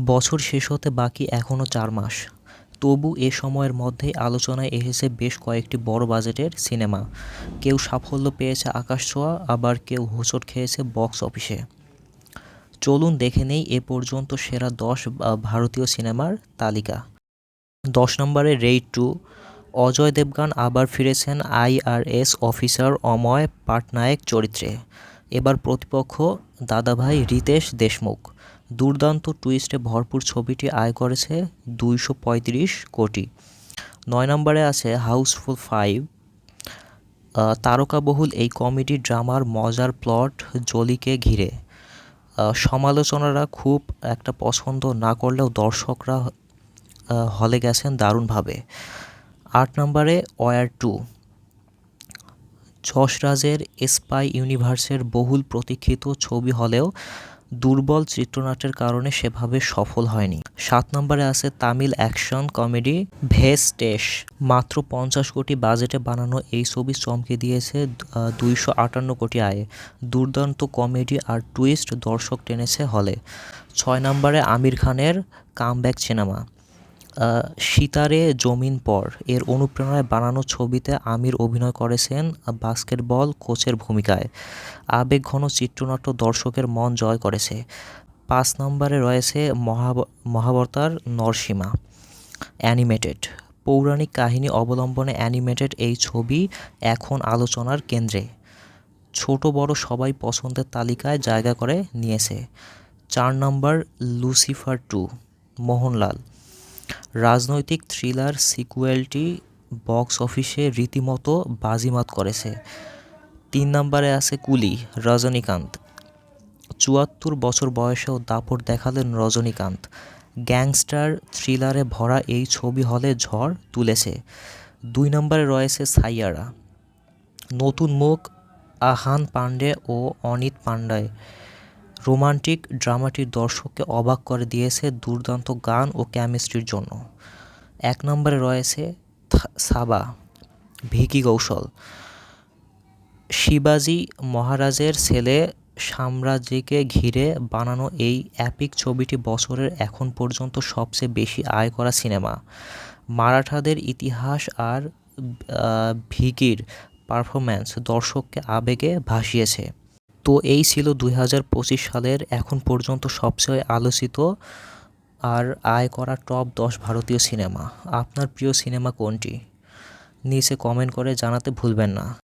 বছর শেষ হতে বাকি এখনও চার মাস। তবু এ সময়ের মধ্যেই আলোচনায় এসেছে বেশ কয়েকটি বড় বাজেটের সিনেমা। কেউ সাফল্য পেয়েছে আকাশছোঁয়া আবার কেউ হোঁচট খেয়েছে বক্স অফিসে। চলুন দেখে নেই এ পর্যন্ত সেরা দশ ভারতীয় সিনেমার তালিকা। দশ নম্বরে রেইড টু। অজয় দেবগান আবার ফিরেছেন আইআরএস অফিসার অময় পাটনায়ক চরিত্রে। এবার প্রতিপক্ষ দাদাভাই রিতেশ দেশমুখ। দুর্দান্ত টুইস্টে ভরপুর ছবিটি আয় করেছে দুইশো পঁয়ত্রিশ কোটি। নয় নম্বরে আছে হাউসফুল ফাইভ তারকাবহুল এই কমেডি ড্রামার মজার প্লট জলিকে ঘিরে। সমালোচনারা খুব একটা পছন্দ না করলেও দর্শকরা হলে গেছেন দারুণভাবে। আট নম্বরে ওয়ার টু যশরাজের স্পাই ইউনিভার্সের বহুল প্রতীক্ষিত ছবি হলেও দুর্বল চিত্রনাট্যের কারণে সেভাবে সফল হয়নি। সাত নম্বরে আছে তামিল অ্যাকশন কমেডি ভেস্টেশ। মাত্র পঞ্চাশ কোটি বাজেটে বানানো এই ছবি চমকে দিয়েছে দুইশো আটান্ন কোটি আয়ে। দুর্দান্ত কমেডি আর টুইস্ট দর্শক টেনেছে হলে। ছয় নম্বরে আমির খানের কামব্যাক সিনেমা। সিতারে জমিন পর এর অনুপ্রেরণায় বানানো ছবিতে আমির অভিনয় করেছেন বাস্কেটবল কোচের ভূমিকায়। আবেগঘন চিত্রনাট্য দর্শকের মন জয় করেছে। পাঁচ নম্বরে রয়েছে মহাবতার নরসীমা। অ্যানিমেটেড। পৌরাণিক কাহিনী অবলম্বনে অ্যানিমেটেড এই ছবি এখন আলোচনার কেন্দ্রে। ছোট বড় সবাই পছন্দের তালিকায় জায়গা করে নিয়েছে। চার নম্বর লুসিফার টু, মোহনলাল। রাজনৈতিক থ্রিলার সিকুয়েলটি বক্স অফিসে রীতিমতো বাজিমাত করেছে। তিন নম্বরে আছে কুলি, রজনীকান্ত। চুয়াত্তর বছর বয়সেও দাপট দেখালেন রজনীকান্ত। গ্যাংস্টার থ্রিলারে ভরা এই ছবি হলে ঝড় তুলেছে। দুই নম্বরে রয়েছে সাইয়ারা। নতুন মুখ, আহান পাণ্ডে ও অনিত পাণ্ডায়। রোমান্টিক ড্রামাটির দর্শককে অবাক করে দিয়েছে দুর্দান্ত গান ও কেমিস্ট্রির জন্য। এক নম্বরে রয়েছে সাবা, ভিকি কৌশল। শিবাজি মহারাজের ছেলে সাম্রাজ্যকে ঘিরে বানানো এই অ্যাপিক ছবিটি বছরের এখন পর্যন্ত সবচেয়ে বেশি আয় করা সিনেমা। মারাঠাদের ইতিহাস আর ভিকির পারফরম্যান্স দর্শককে আবেগে ভাসিয়েছে। তো এই ছিল দুই হাজার পঁচিশ সালের এখন পর্যন্ত সবচেয়ে আলোচিত আর আয় করা টপ দশ ভারতীয় সিনেমা। আপনার প্রিয় সিনেমা কোনটি? নিচে কমেন্ট করে জানাতে ভুলবেন না।